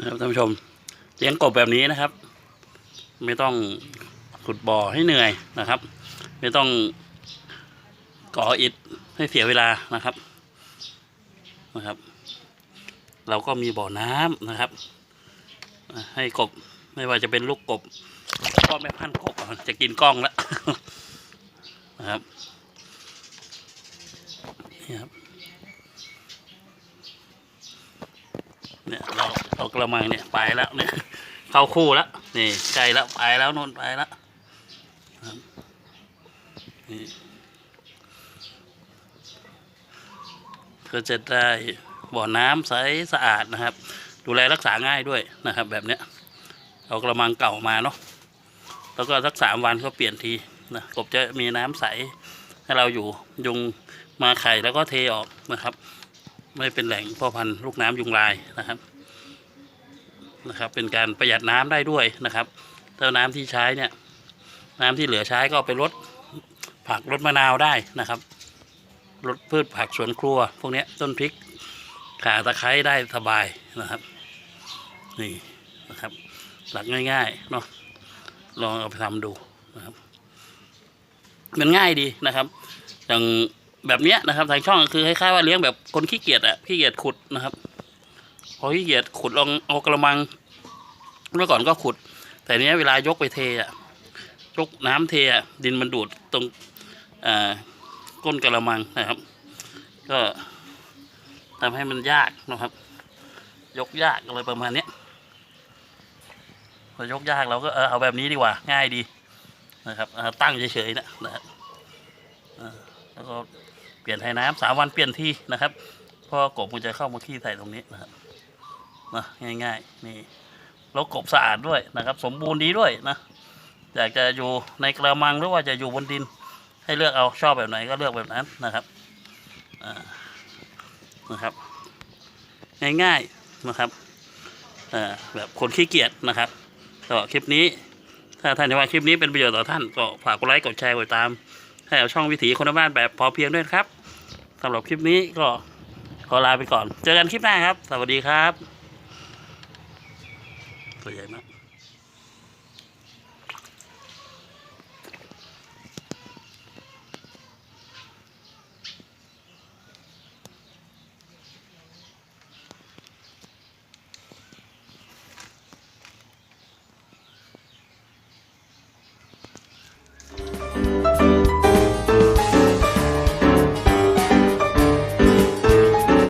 นะครับท่านผู้ชมเลี้ยงกบแบบนี้นะครับ ไม่ต้องขุดบ่อให้เหนื่อยนะครับ ไม่ต้องก่ออิฐให้เสียเวลานะครับนะครับ เราก็มีบ่อน้ำนะครับ ให้กบไม่ว่าจะเป็นลูกกบพ่อแม่พันกบจะกินกล้องแล้วนะครับนี่ครับเนี่ยเรา เรากระมังเนี่ยไปแล้วเนี่ยเข้าคู่แล้วนี่ใกล้แล้วไปแล้วนนไปแล้วครับนี่ก็จะได้บ่อน้ำใสสะอาดนะครับ ดูแลรักษาง่ายด้วยนะครับ แบบเนี้ยเอากระมังเก่ามาเนาะแล้วก็สักสามวันก็เปลี่ยนทีนะกบจะมีน้ำใสให้เราอยู่ยุงมาไข่แล้วก็เทออกนะครับ ไม่เป็นแหล่งพ่อพันธุ์ลูกน้ำยุงลายนะครับ นะครับ เป็นการประหยัดน้ำได้ด้วยนะครับถ้าน้ำที่ใช้เนี่ย น้ำที่เหลือใช้ก็ไปลดผักลดมะนาวได้นะครับลดพืชผักสวนครัว พวกนี้ต้นพริกข่าตะไคร้ได้สบายนะครับ นี่นะครับ หลักง่ายๆเนาะลองเอาไปทำดูนะครับ มันง่ายดีนะครับ อย่างแบบเนี้ยนะครับ ทางช่องคือคล้ายๆว่าเลี้ยงแบบคนขี้เกียจอะขี้เกียจขุดนะครับ พอขี้เกียจขุดลองเอากระมัง เมื่อก่อนก็ขุด แต่เนี้ยเวลายกไปเทอะยกน้ำเทอะดินมันดูดตรงอ่าก้นกระมังนะครับ ก็ทำให้มันยากนะครับ ยกยากอะไรประมาณเนี้ยพอยกยากเราก็เออเอาแบบนี้ดีกว่า ง่ายดีนะครับตั้งเฉยๆนะนะครับแล้วก็เปลี่ยนไทยน้ำสามวันเปลี่ยนที่นะครับ เพราะว่อกบมันจะเข้ามาขี้ใส่ตรงนี้นะครับ นะง่ายๆนี่แล้วกบสะอาดด้วยนะครับ สมบูรณ์ดีด้วยนะอยากจะอยู่ในกระมังหรือว่าจะอยู่บนดิน ให้เลือกเอาชอบแบบไหนก็เลือกแบบนั้นนะครับนะครับ ง่ายๆนะครับอ่อแบบคนขี้เกียจนะครับก็คลิปนี้ ถ้าท่านเห็นว่าคลิปนี้เป็นประโยชน์ต่อท่านก็ฝากกดไลค์กดแชร์กดตาม ให้เอาช่องวิถีคนบ้านแบบพอเพียงด้วยครับสำหรับคลิปนี้ก็ขอลาไปก่อน เจอกันคลิปหน้าครับ สวัสดีครับ 是人吗